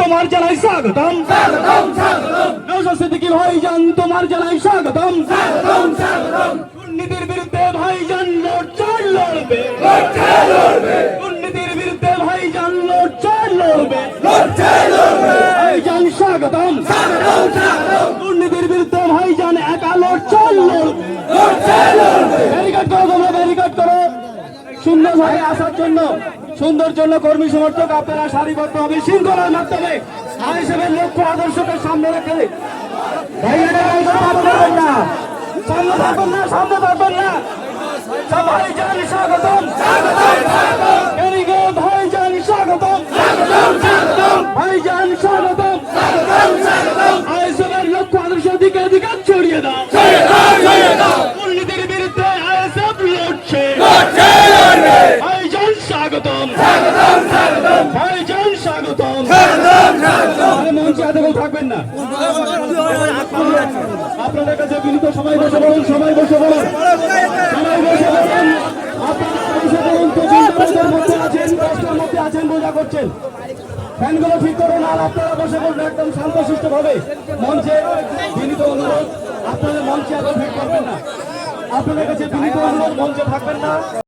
তোমার জানাই স্বাগতম। সিদ্দিকী ভাইজান তোমার জানাই স্বাগতম। দুর্নীতির বিরুদ্ধে ভাইজান লড়ছাড় লড়বে। দুর্নীতির বিরুদ্ধে ভাইজান লড়ছাড় লড়বে। ভাইজান স্বাগতম। দুর্নীতির বিরুদ্ধে ভাইজান একা লড়ছাড় লড়বে ব্যারিকেড করো তোমরা ব্যারিকেড করো সুন্দরভাবে আসার জন্য সুন্দর জন্য কর্মী সমর্থক আপনারা সারিবদ্ধ হবে। শৃঙ্খলার মাধ্যমে আইএসএফের লক্ষ্য আদর্শকে সামনে রেখে ভাইয়েরা সামনে থাকবেন না। সামনে থাকবেন না সামনে থাকবেন না। সবাই জান স্বাগতম। ব্যারিকেড ভাই জান স্বাগতম। ভাই জান স্বাগতম। স্বাগতম। স্বাগতম থাকবেন না। আপনাদের কাছে বিনীত সবাই বসে বলুন সবাই বসে বলুন সবাই বসে বলুন আপনারা বসে বলুন তো চিন্তার মধ্যে আছেন কষ্টের মধ্যে আছেন বোঝা করছেন। ফ্যানগুলো ঠিক করুন আর আপনারা বসে বলুন একদম শান্তশিষ্ট ভাবে মঞ্চে বিনীত অনুরোধ আপনাদের মঞ্চে এত ভিড় করবেন না। আপনাদের কাছে বিনীত অনুরোধ মঞ্চে থাকবেন না।